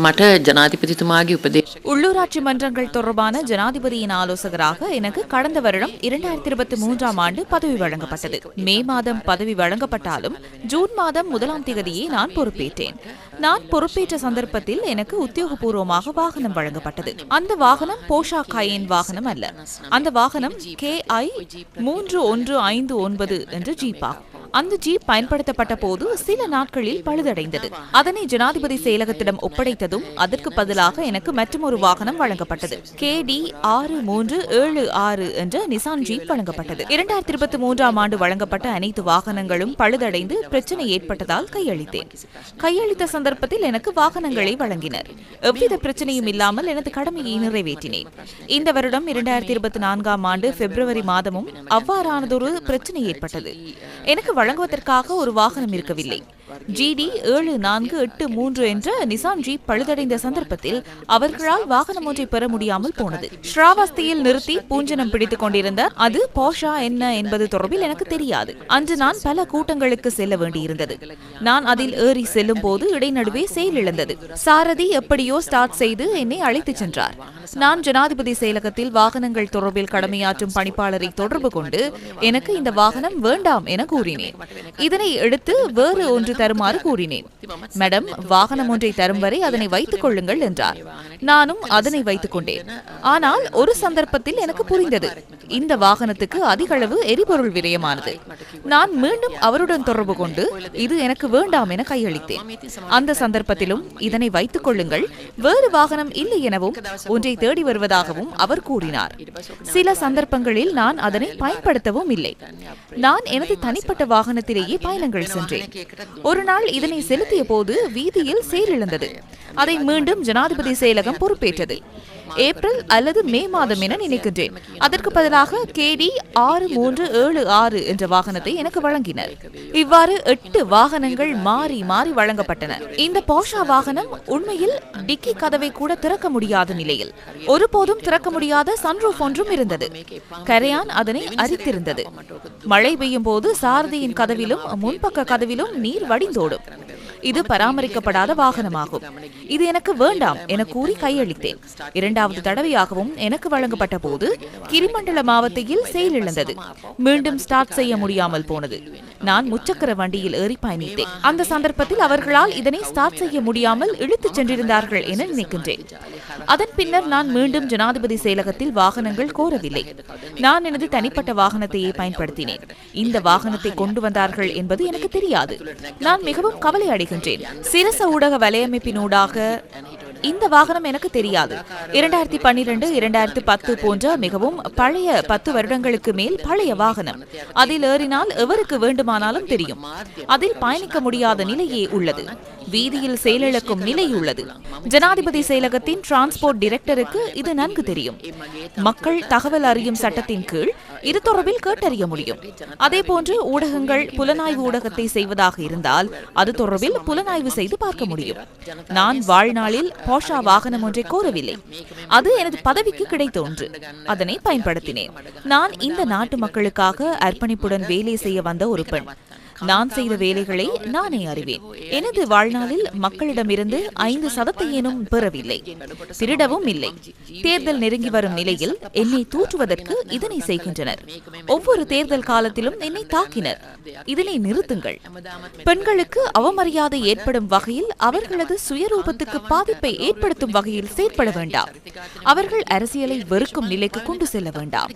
මට ජනාධිපතිතුමාගේ උපදේශ உள்ளூராட்சி மன்றங்கள் தொடர்பான ஜனாதிபதியின் ஆலோசகராக எனக்கு கடந்த வருடம் இரண்டாயிரத்தி இருபத்தி மூன்றாம் ஆண்டு பதவி வழங்கப்பட்டது மே மாதம் பதவி வழங்கப்பட்டாலும் ஜூன் மாதம் முதலாம் தேதியே நான் பொறுப்பேற்றேன் நான் பொறுப்பேற்ற சந்தர்ப்பத்தில் எனக்கு உத்தியோகபூர்வமாக வாகனம் வழங்கப்பட்டது அந்த வாகனம் போஷா கயேன் வாகனம் அல்ல அந்த வாகனம் கே ஐ மூன்று ஒன்று ஐந்து ஒன்பது என்ற ஜீப் ஆகும் அந்த ஜீப் பயன்படுத்தப்பட்ட போது சில நாட்களில் பழுதடைந்தது. அதனை ஜனாதிபதி செயலகத்திடம் ஒப்படைத்ததும் அதற்கு பதிலாக எனக்கு மற்றொரு வாகனம் வழங்கப்பட்டது. கே டி ஆறு மூன்று ஏழு ஆறு என்ற நிசான் ஜீப் வழங்கப்பட்டது. இரண்டாயிரத்தி இருபத்தி மூன்றாம் ஆண்டு வழங்கப்பட்ட அனைத்து வாகனங்களும் பழுதடைந்து பிரச்சனை ஏற்பட்டதால் கையளித்தேன். கையளித்த சந்தர்ப்பத்தில் எனக்கு வாகனங்களை வழங்கினர். எவ்வித பிரச்சனையும் இல்லாமல் எனது கடமையை நிறைவேற்றினேன். இந்த வருடம் இரண்டாயிரத்தி இருபத்தி நான்காம் ஆண்டு பிப்ரவரி மாதமும் அவ்வாறானதொரு பிரச்சனை ஏற்பட்டது. எனக்கு வழங்குவதற்காக ஒரு வாகனம் இருக்கவில்லை. ஜிடி ஏழு நான்கு எட்டு மூன்று என்ற நிசான் ஜீப் பழுதடைந்த சந்தர்ப்பத்தில் அவர்களால் வாகனம் ஒன்றை பெற முடியாமல் போனது. ஸ்ராவஸ்தியில் நிறுத்தி பூஞ்சனம் பிடித்துக் கொண்டிருந்த அது போஷா என்ன என்பது தொடர்பில் எனக்கு தெரியாது. அன்று நான் பல கூட்டங்களுக்கு செல்ல வேண்டியிருந்தது. நான் அதில் ஏறி செல்லும் போது இடைநடுவே செயலிழந்தது சாரதி எப்படியோ ஸ்டார்ட் செய்து என்னை அழைத்துச் சென்றார். நான் ஜனாதிபதி செயலகத்தில் வாகனங்கள் தொடர்பில் கடமையாற்றும் பணிப்பாளரை தொடர்பு கொண்டு எனக்கு இந்த வாகனம் வேண்டாம் என கூறினேன். இதனை எடுத்து வேறு ஒன்று தருமாறு கூறினேன். மேடம் வாகனம் ஒன்றை தரும் வரை அதனை வைத்துக் கொள்ளுங்கள் என்றார். நானும் அதனை வைத்துக் கொண்டேன். ஆனால் ஒரு சந்தர்ப்பத்தில் எனக்கு புரிந்தது. இந்த வாகனத்துக்கு அதிக அளவு எரிபொருள் விரயமானது. நான் மீண்டும் அவருடன் தொடர்பு கொண்டு இது எனக்கு வேண்டாம் என கையளித்தேன். அந்த சந்தர்ப்பத்திலும் இதனை வைத்துக் கொள்ளுங்கள். வேறு வாகனம் இல்லை எனவும் ஒன்றை தேடி வருவதாகவும் அவர் கூறினார். சில சந்தர்ப்பங்களில் நான் அதனை பயன்படுத்தவும் இல்லை. நான் எனது தனிப்பட்ட வாகனத்திலேயே பயணங்கள் சென்றேன். ஒரு நாள் இதனை செலுத்திய போது வீதியில் செயலிழந்தது அதை மீண்டும் ஜனாதிபதி செயலகம் பொறுப்பேற்றது. ஏப்ரல் அல்லது மே மாதம் என நினைக்கின்றேன். அதற்கு பதிலாக கேடி ஆறு மூன்று ஏழு ஆறு என்ற வாகனத்தை எனக்கு வழங்கினர். இவ்வாறு எட்டு வாகனங்கள் மாறி மாறி வழங்கப்பட்டன. இந்த போஷா வாகனம் உண்மையில் டிக்கி கதவை கூட திறக்க முடியாத நிலையில். ஒருபோதும் திறக்க முடியாத சன்ரூஃப் ஒன்றும் இருந்தது. கரையான் அதனை அரித்திருந்தது. மழை பெய்யும் போது சாரதியின் கதவிலும் முன்பக்க கதவிலும் நீர் வடிந்தோடும். இது பராமரிக்கப்படாத வாகனமாகும். இது எனக்கு வேண்டாம் என கூறி கையளித்தேன். இரண்டாவது தடவையாகவும் எனக்கு வழங்கப்பட்ட போது கிரிமண்டல மாவட்டத்தில் செயலிழந்தது மீண்டும் ஸ்டார்ட் செய்ய முடியாமல் போனது. நான் முச்சக்கர வண்டியில் ஏறி பயணித்தேன். அந்த சந்தர்ப்பத்தில் அவர்களால் இதனை ஸ்டார்ட் செய்ய முடியாமல் இழுத்துச் சென்றிருந்தார்கள் என நினைக்கின்றேன். அதன் பின்னர் நான் மீண்டும் ஜனாதிபதி செயலகத்தில் வாகனங்கள் கோரவில்லை. நான் எனது தனிப்பட்ட வாகனத்தையே பயன்படுத்தினேன். இந்த வாகனத்தை கொண்டு வந்தார்கள் என்பது எனக்கு தெரியாது. நான் மிகவும் கவலை வருகின்றேன். சிரச ஊடக வலையமைப்பினூடாக இந்த வாகனம் எனக்கு தெரியாது. இரண்டாயிரத்தி பன்னிரண்டு இரண்டாயிரத்தி பத்து போன்ற மிகவும் பழைய பத்து வருடங்களுக்கு மேல் பழைய வாகனம். அதில் ஏறினால் எவருக்கு வேண்டுமானாலும் தெரியும். அதில் பயணிக்க முடியாத நிலையே உள்ளது. வீதியில் செயலிழக்கும் நிலை உள்ளது ஜனாதிபதி செயலகத்தின் டிரான்ஸ்போர்ட் டிரெக்டருக்கு இது நன்கு தெரியும். மக்கள் தகவல் அறியும் சட்டத்தின் கீழ் இது தொடர்பில் கேட்டறிய முடியும். அதேபோன்று ஊடகங்கள் புலனாய்வு ஊடகத்தை செய்வதாக இருந்தால் அது தொடர்பில் புலனாய்வு செய்து பார்க்க முடியும். நான் வாழ்நாளில் போஷா வாகனம் ஒன்றை கோரவில்லை. அது எனது பதவிக்கு கிடைத்த ஒன்று. அதனை பயன்படுத்தினேன். நான் இந்த நாட்டு மக்களுக்காக அர்ப்பணிப்புடன் வேலை செய்ய வந்த ஒரு பெண். நான் செய்த வேலைகளை நானே அறிவேன். எனது வாழ்நாளில் மக்களிடமிருந்து ஐந்து சதத்தையேனும் பெறவில்லை. திருடவும் இல்லை. தேர்தல் நெருங்கி வரும் நிலையில் என்னை தூற்றுவதற்கு இதனை செய்கின்றனர். ஒவ்வொரு தேர்தல் காலத்திலும் என்னை தாக்கினர். இதனை நிறுத்துங்கள். பெண்களுக்கு அவமரியாதை ஏற்படும் வகையில் அவர்களது சுயரூபத்துக்கு பாதிப்பை ஏற்படுத்தும் வகையில் செயற்பட வேண்டாம். அவர்கள் அரசியலை வெறுக்கும் நிலைக்கு கொண்டு செல்ல வேண்டாம்.